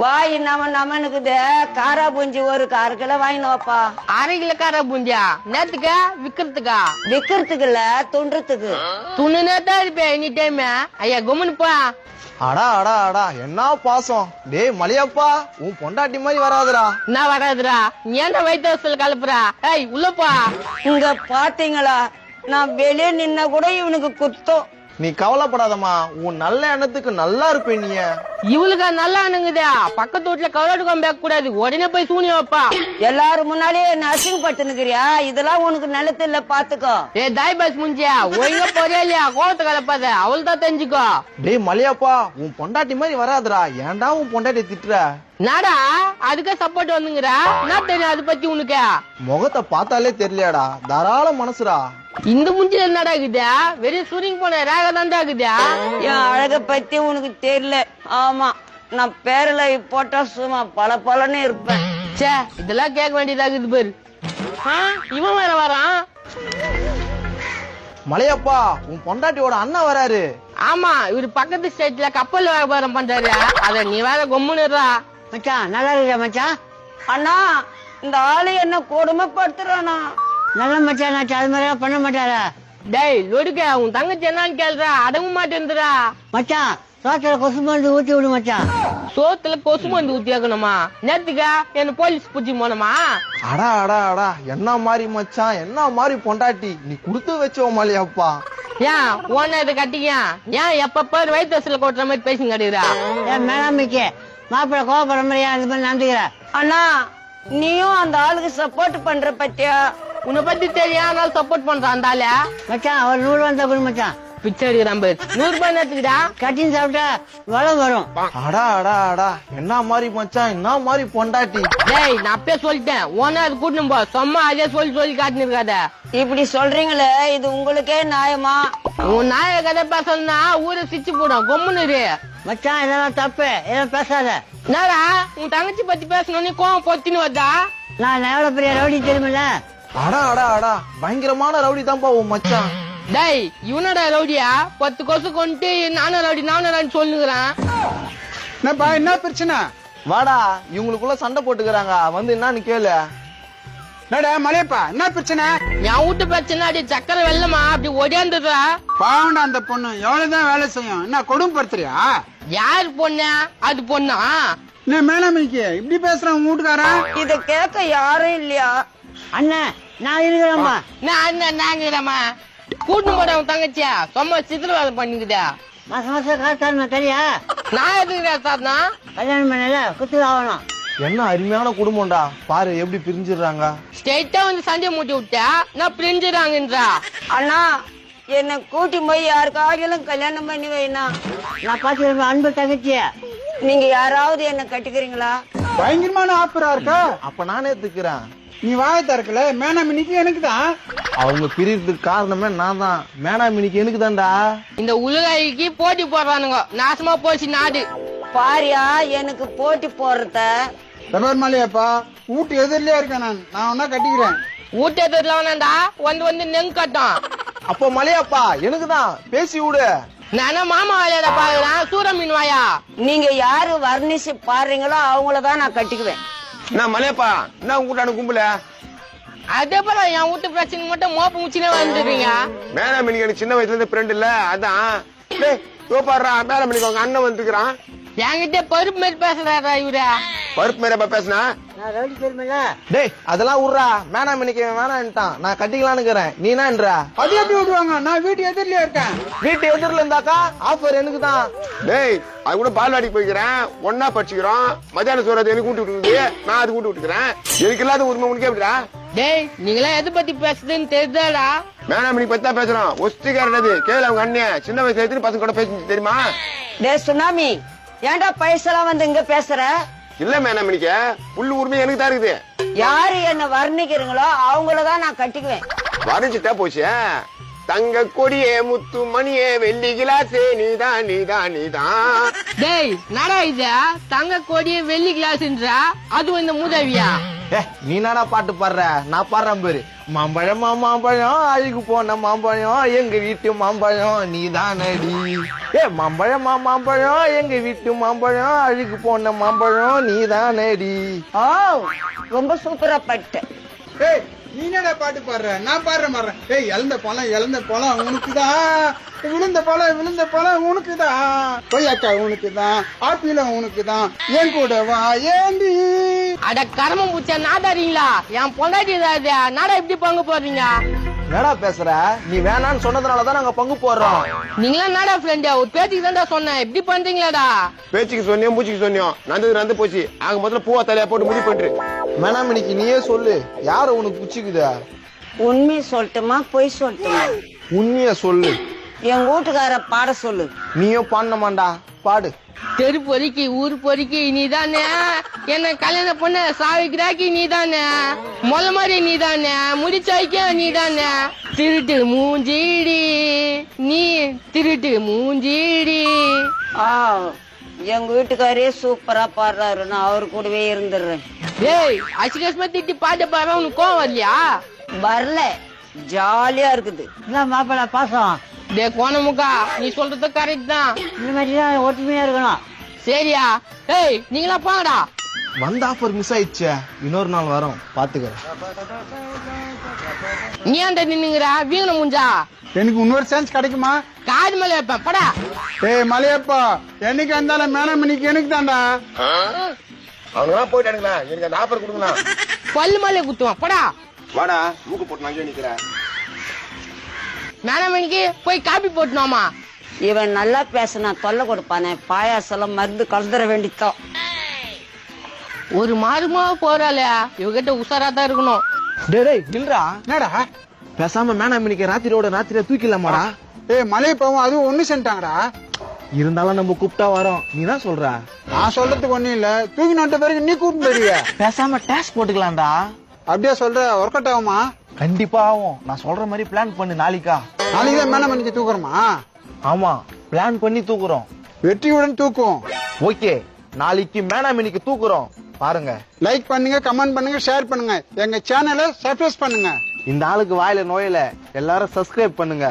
வாய் நம்ம நமனுக்குது காரா பூஞ்சி ஒரு காரு கிலோ வாங்கினு வாப்பா அரை கிலோ கார பூந்தியா நேத்துக்கா விக்கிறதுக்கா? விக்கிறதுக்கு இல்ல துண்டுறதுக்கு துணு நேத்தா இருப்பேன் எனி டைம் ஐயா கும்முனுப்பா அடா அடா அடா என்ன பாசம்? டேய் மலையப்பா உன் பொண்டாட்டி மாதிரி வராதுடா. என்ன வராதுடா. நீ ஏன்டா வயிற்று வசல் கலப்புறா? ஏய் உள்ளப்பா இங்க பாத்தீங்களா? நான் வெளியே நின்னா கூட இவனுக்கு குத்தம். நீ கவலைப்படாதம்மா உன் நல்ல எண்ணத்துக்கு நல்லா இருப்ப நீ. இவளுக்கா நல்லா அணுங்குதா பக்கத்து வீட்டுல கவலாட்டு கொம்ப கூடாது. உடனே போய் சூனி வைப்பா. எல்லாரும் முன்னாடியே என்ன அசிங்கப்பட்டுனுக்கிறியா இதெல்லாம் உனக்கு நிலத்து இல்ல பாத்துக்கோ. ஏ தாய் பஸ் முஞ்சியா? ஒழுங்கா போறியா இல்லையா? கோவத்தை கலப்பாத. அவள் தான் தெரிஞ்சுக்கோ. டேய் மலையப்பா உன் பொண்டாட்டி மாதிரி வராதுடா. ஏன்டா உன் பொண்டாட்டி திட்டுற? நாடா அதுக்கே சப்போர்ட் வந்துங்கிறா. என்ன தெரியும் அது பத்தி உனக்கு? முகத்தை பார்த்தாலே தெரியலையாடா? தாராள மனசுடா. இந்த முஞ்சில என்னடா இருக்குதா? வெறும் சூரிங் போன ரேக தான்டா இருக்குதா. என் அழக பத்தி உனக்கு தெரியல. ஆமா நான் பேரல போட்டா சும்மா பல பலன்னு இருப்பேன். ச்சே இதெல்லாம் கேட்க வேண்டியதா இருக்குது பாரு. இவன் வேற வரான். மலையப்பா உன் பொண்டாட்டியோட அண்ணன் வராரு. ஆமா இவரு பக்கத்து ஸ்டேட்ல கப்பல் வியாபாரம் பண்றாரு. அத நீ வேற கொம்முனுறா மச்சான் நல்லா இருக்கியா மச்சான்? அண்ணா இந்த ஆளு என்ன கொடுமைப்படுத்துறானா? நல்ல மச்சான் நான் அது மாதிரி பண்ண மாட்டாரா? டேய் லொடுக்க உன் தங்கச்சி என்னன்னு கேளுடா அடங்க மாட்டேன்றா மச்சான் சோத்துல கொசு மருந்து ஊத்தி விடு மச்சான். சோத்துல கொசு மருந்து ஊத்தி வைக்கணுமா நேத்துக்கா என்ன போலீஸ் புடிச்சு போனோமா? அடா அடா அடா என்ன மாதிரி மச்சான் என்ன மாதிரி பொண்டாட்டி? நீ கொடுத்து வச்சோ மலையப்பா ஏன் ஓன இதை கட்டிக்க ஏன் எப்ப பாரு வயிற்று வசல கொட்டுற மாதிரி பேசி கட்டுறா ஏன் மேலாமைக்கு மாப்பிள்ள கோபப்படுற மாதிரி ஏன் இது மாதிரி நடந்துக்கிற? அண்ணா நீயும் அந்த ஆளுக்கு சப்போர்ட் பண்ற பத்தியா? உன்னை பத்தி தெரியும். அதனால சப்போர்ட் பண்றான் அந்த ஆளு. மச்சான் ஒரு நூறு வந்தா கொடு மச்சான். பிச்சை எடுக்கிறான் பாரு. நூறு ரூபாய் கட்டின்னு சாப்பிட்டா வளம் வரும். அடா அடா அடா. என்ன மாதிரி மச்சான்? என்ன மாதிரி பொண்டாட்டி? டேய் நான் அப்பயே சொல்லிட்டேன். ஓனா அது கூட்டணும் போ. சும்மா அதே சொல்லி சொல்லி காட்டினு இருக்காத. இப்படி சொல்றீங்களே இது உங்களுக்கே நியாயமா? உன் நாய கதை பேசணும்னா ஊரை சிச்சு போடும். கொம்முன்னு. மச்சான் இதெல்லாம் தப்பு. இதெல்லாம் பேசாத. என்னடா? உன் தங்கச்சி பத்தி பேசணும்னு கோவம் பொத்தின்னு வந்தா நான் எவ்வளவு பெரிய ரவுடி தெரியுமில்ல? அடா அடா அடா. பயங்கரமான ரவுடி தான்ப்பா உன் மச்சான். டேய் இவனோட ரவுடியா? பத்து கொசு கொண்டு நானும் ரவுடி நானும் ரவுடி சொல்லுங்கிறான் என்னப்பா என்ன பிரச்சனை? வாடா இவங்களுக்குள்ள சண்டை போட்டுக்கிறாங்க. வந்து என்னன்னு கேளு. என்னடா மலையப்பா என்ன பிரச்சனை? என் வீட்டு பிரச்சனை அப்படி சக்கரை வெள்ளமா? அப்படி ஒடியாந்துடுறா. பாவண்டா அந்த பொண்ணு. எவ்வளவுதான் வேலை செய்யும். என்ன கொடுமைப்படுத்துறியா யார் பொண்ணு? அது பொண்ணா? என்ன மேலாமைக்கு? இப்படி பேசுறான் வீட்டுக்காரன். இத கேட்க யாரும் இல்லையா? அண்ணன் நான் இருக்கிறேம்மா நான் அண்ணன் நாங்கிறமா கூட்டு போட உன் தங்கச்சியா? சும்மா சித்திரவாதம் பண்ணிக்குதா மாசம் மாசம் காசு தரணும் தெரியா? நான் எதுக்குறா சார்னா கல்யாணம் பண்ணல குத்து ஆகணும். என்ன அருமையான குடும்பம்டா. பாரு எப்படி பிரிஞ்சிடுறாங்க. ஸ்ட்ரெயிட்டா வந்து சண்டை மூட்டி விட்டா நான் பிரிஞ்சுறாங்கன்றா அண்ணா என்ன கூட்டி போய் யாருக்காகிலும் கல்யாணம் பண்ணி வைனா நான் பாத்துக்கிறேன் அன்பு தங்கச்சி நீங்க யாராவது என்ன கட்டிக்கிறீங்களா? பயங்கரமான ஆப்பரா இருக்கா? அப்ப நானே திக்கிறேன். நீ வாய திறக்கல மேனாமினிக்கு எனக்கு தான் அவங்க பிரியறதுக்கு காரணமே நான் தான் மேனாமினிக்கு எனக்கு தான்டா இந்த உலகைக்கு போட்டி போடுறானுங்க. நாசமா போச்சு நாடு. பாரியா எனக்கு போட்டி போடுறத. ரபர் மலையப்பா வீட்டு எதிரிலே இருக்கேன் நான். நான் ஒன்னா கட்டிக்கிறேன். ஊட்டத்துல வேணாண்டா வந்து வந்து நெங்கு கட்டும் அப்போ மலையப்பா எனக்கு தான் பேசி விடு. நானே மாமா வேலையில பாக்குறேன். சூர மீன் வாயா. நீங்க யாரு வர்ணிச்சு பாடுறீங்களோ அவங்கள தான் நான் கட்டிக்குவேன். என்ன மலையப்பா என்ன கூட்டான கும்பல. அதே போல என் வீட்டு பிரச்சனை மட்டும் மோப்ப முச்சினே வந்துடுறீங்க. மணிக்கு எனக்கு சின்ன வயசுல இருந்து ஃப்ரெண்ட் இல்ல அதான். டேய் இதோ பாடுறா மேல மணிக்கு உங்க அண்ணன் வந்துக்கிறான். என்கிட்ட பருப்பு மாதிரி பேசுறாரா இவரு? பருப்பு மேல பேசுனா? நான் டேய் அதெல்லாம் விட்றா மேனாமினிக்கு வேணான்ட்டான் நான் கட்டிக்கலான்னுக்கிறேன் நீ என்னன்ற அது எப்படி விடுவாங்க நான் வீட்டு எதிரிலே இருக்கேன். வீட்டு எதிரில் இருந்தாக்கா ஆஃபர் எனக்கு தான். டேய் அது கூட பால்வாடிக்கு போய்க்கிறேன். ஒன்னா படிச்சுக்கிறோம். மத்தியான சோறு அது எனக்கு கூட்டி விட்டுருக்குது. நான் அது கூட்டி விட்டுக்கிறேன். எனக்கு இல்லாத உரிமை உனக்கு எப்படிடா? டேய் நீங்களாம் எதை பத்தி பேசுதுன்னு தெரியுதாடா மேனா மணிக்கு பத்தி தான் பேசுறோம். ஒஸ்திக்காரன் அது கேளு அவங்க அண்ணன் சின்ன வயசுல எத்தனை பசங்க கூட பேசி தெரியுமா? டே சுனாமி ஏன்டா பைசலாம் வந்து இங்க பேசுற? இல்ல மேனா மணிக்க? புல்லு உரிமை எனக்கு தான் இருக்குது. யாரு என்ன வர்ணிக்கிறீங்களோ அவங்கள தான் நான் கட்டிக்குவேன். வரைஞ்சிட்டா போச்சு தங்க கொடியே முத்து மணியே வெள்ளி கிளாஸே நீதான் நீதான் நீதான் டேய் நடா இது தங்க கோடிய வெள்ளி கிளாஸ்ன்றா? அதுவும் இந்த மூதவியா? ஏ நீ என்னடா பாட்டு பாடுற? நான் பாடுறேன் பாரு. மாம்பழம் மாம்பழம் அழுகு போன மாம்பழம் எங்க வீட்டு மாம்பழம் நீ தானடி ஏ மாம்பழம் மாம்பழம் எங்க வீட்டு மாம்பழம் அழுகு போன மாம்பழம் நீ தானடி ஓ ரொம்ப சூப்பரா பட்டு. ஏய் நீ என்னடா பாட்டு பாடுற? நான் பாடுற மாறேன் ஏய் இழந்த பழம் இழந்த பழம் உனக்குதான் விழுந்த பழம் விழுந்த பழம் உனக்குதான் கொய்யாக்கா உனக்குதான் ஆப்பிளம் உனக்குதான் என் கூட வா ஏண்டி? அட கரமம் பூச்சா நாடாறீங்களா என் பொண்டாட்டி ஏதாவது நாடா எப்படி பங்கு போடுறீங்க? என்னடா பேசுற? நீ வேணான்னு சொன்னதுனால தான் நாங்க பங்கு போடுறோம். நீங்களா நாடா ஃப்ரெண்டு ஒரு பேச்சுக்கு தான்டா சொன்னேன். எப்படி பண்றீங்களாடா? பேச்சுக்கு சொன்னியும் பூச்சிக்கு சொன்னியும் நந்தது நந்து போச்சு. ஆக முதல்ல பூவா தலையா போட்டு முடி பண்ணிட்டு வேணாம் இன்னைக்கு நீயே சொல்லு. யார உனக்கு பிடிச்சிக்குதா உண்மை சொல்லட்டுமா? பொய் சொல்லட்டுமா? உண்மைய சொல்லு. என் வீட்டுக்கார பாட சொல்லு. நீயும் பாடணுமாண்டா? பாடு. தெரு பொறுக்கி ஊர் பொறுக்கி நீதானே. என்ன கல்யாணம் பண்ண சாவிக்கிறாக்கி நீதானே. மொத மாதிரி நீதானே. முடிச்சாய்க்க நீதானே. திருட்டு மூஞ்சிடி. நீ திருட்டு மூஞ்சிடி. ஆ எங்க வீட்டுக்காரே சூப்பரா பாடுறாரு. நான் அவர் கூடவே இருந்துடுறேன். டேய் அசிகஸ்மா திட்டி பாட்டு பாரு உனக்கு கோவம் வரலையா? வரல. ஜாலியா இருக்குது. என்ன மாப்பிள்ள பாசம். டே கோணமுக்கா நீ சொல்றது கரெக்ட் தான். இந்த மாதிரி தான் ஒற்றுமையா இருக்கணும். சரியா? ஏய் நீங்களா போங்கடா. வந்த ஆஃபர் மிஸ் ஆயிடுச்சே. இன்னொரு நாள் வரோம். பாத்துக்க நீ அந்த நின்னுங்கிற? வீங்கன முஞ்சா? எனக்கு இன்னொரு சான்ஸ் கிடைக்குமா? காது மேல வைப்பேன் படா. ஏய் மலையப்பா என்னைக்கு இருந்தாலும் மேனமணிக்கு எனக்கு தான்டா. அவங்க போயிட்டானுங்களா? எனக்கு அந்த ஆஃபர் கொடுங்களா பல்லு மேல குத்துவான் படா. வாடா மூக்கு போட்டு நான் இங்கே மேனமணிக்கு போய் காப்பி போட்டுனோமா? இவன் நல்லா பேசினா தொல்லை கொடுப்பானே. பாயாசலம் மருந்து கலந்துட வேண்டித்தான். ஒரு மாறுமா போறாளே? இவகிட்ட உஷாரா தான் இருக்கணும். டேய் டேய் இல்லடா என்னடா? பேசாம மேனாம் இன்னைக்கு ராத்திரியோட ராத்திரியா தூக்கிடலாமாடா? ஏய் மலையப்பாவும் அதுவும் ஒண்ணு சென்ட்டாங்கடா. இருந்தாலும் நம்ம கூப்பிட்டா வரோம். நீ தான் சொல்ற? நான் சொல்றதுக்கு ஒண்ணும் இல்ல. தூக்கி நட்ட பிறகு நீ கூப்பிட்டு போயிருவிய பேசாம டேக்ஸ் போட்டுக்கலாம்டா. அப்படியே சொல்ற. ஒர்க் அவுட் ஆகுமா? கண்டிப்பா ஆகும் நான் சொல்ற மாதிரி பிளான் பண்ணு நாளைக்கா. நாளைக்கு தான் மேனமணிக்கு தூக்குறோமா? ஆமா பிளான் பண்ணி தூக்குறோம். வெற்றியுடன் தூக்கும். ஓகே நாளைக்கு மேனாம் இன்னைக்கு தூக்குறோம். பாருங்க. லைக் பண்ணுங்க கமெண்ட் பண்ணுங்க ஷேர் பண்ணுங்க. எங்க சேனலை சப்ஸ்கிரைப் பண்ணுங்க. இந்த ஆளுக்கு வாயில நோயில எல்லாரும் சப்ஸ்கிரைப் பண்ணுங்க.